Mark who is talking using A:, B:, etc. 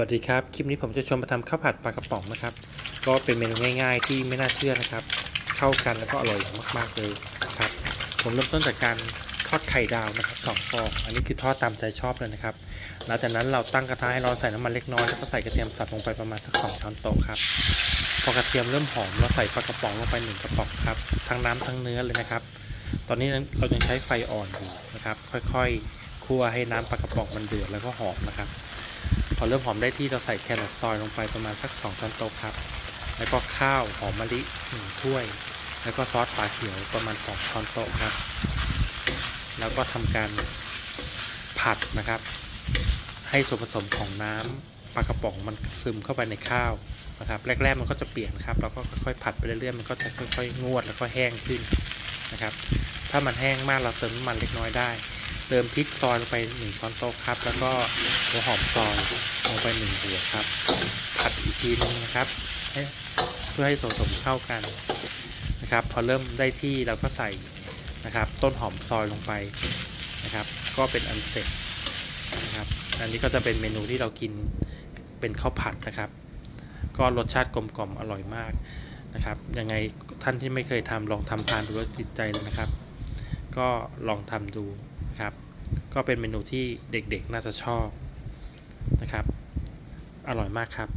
A: วัสดีครับ คลิปนี้ผมจะชวนมาทำข้าวผัดปลากระป๋องนะครับ ก็เป็นเมนูง่าย ๆ ที่ไม่น่าเชื่อนะครับ เข้ากันแล้วก็อร่อยมากๆเลยครับ ผมเริ่มต้นจากการทอดไข่ดาวนะครับสองฟอง อันนี้คือทอดตามใจชอบเลยนะครับ หลังจากนั้นเราตั้งกระทะให้ร้อนใส่น้ำมันเล็กน้อยแล้วก็ใส่กระเทียมสับลงไปประมาณสักสองช้อนโต๊ะครับ พอกระเทียมเริ่มหอมเราใส่ปลากระป๋องลงไปหนึ่งกระป๋องครับ ทั้งน้ำทั้งเนื้อเลยนะครับ ตอนนี้เรายังใช้ไฟอ่อนอยู่นะครับ ค่อยๆ คั่วให้น้ำปลากระป๋องมันเดือดแล้วก็หอมนะครับ พอเริ่มหอมได้ที่เราใส่แครอทซอยลงไปประมาณสัก 2ช้อนโต๊ะครับ แล้วก็ข้าวหอมมะลิ1ถ้วย แล้วก็ซอสปลาเขียวประมาณ 2ช้อนโต๊ะครับ แล้วก็ทำการผัดนะครับ ให้ส่วนผสมของน้ำปลากระป๋องมันซึมเข้าไปในข้าวนะครับแรกๆมันก็จะเปลี่ยนครับเราก็ค่อยๆผัดไปเรื่อยๆมันก็จะค่อยๆงวดแล้วก็แห้งขึ้นนะครับ ถ้ามันแห้งมากเราเติมน้ำมันเล็กน้อยได้ เติมพริกซอยลงไปหนึ่งช้อนโต๊ะครับ แล้วก็หัวหอมซอยลงไปหนึ่งหัวครับ ผัดอีกทีนึงนะครับ เพื่อให้ส่วนผสมเข้ากันนะครับ พอเริ่มได้ที่เราก็ใส่นะครับ ต้นหอมซอยลงไปนะครับ ก็เป็นอันเสร็จนะครับ อันนี้ก็จะเป็นเมนูที่เรากินเป็นข้าวผัดนะครับ ก็รสชาติกลมกล่อมอร่อยมากนะครับ ยังไงท่านที่ไม่เคยทำลองทำทานดูแล้วติดใจเลยนะครับ ก็ลองทำดู นะครับ ก็เป็นเมนูที่เด็กๆน่าจะชอบนะครับ อร่อยมากครับ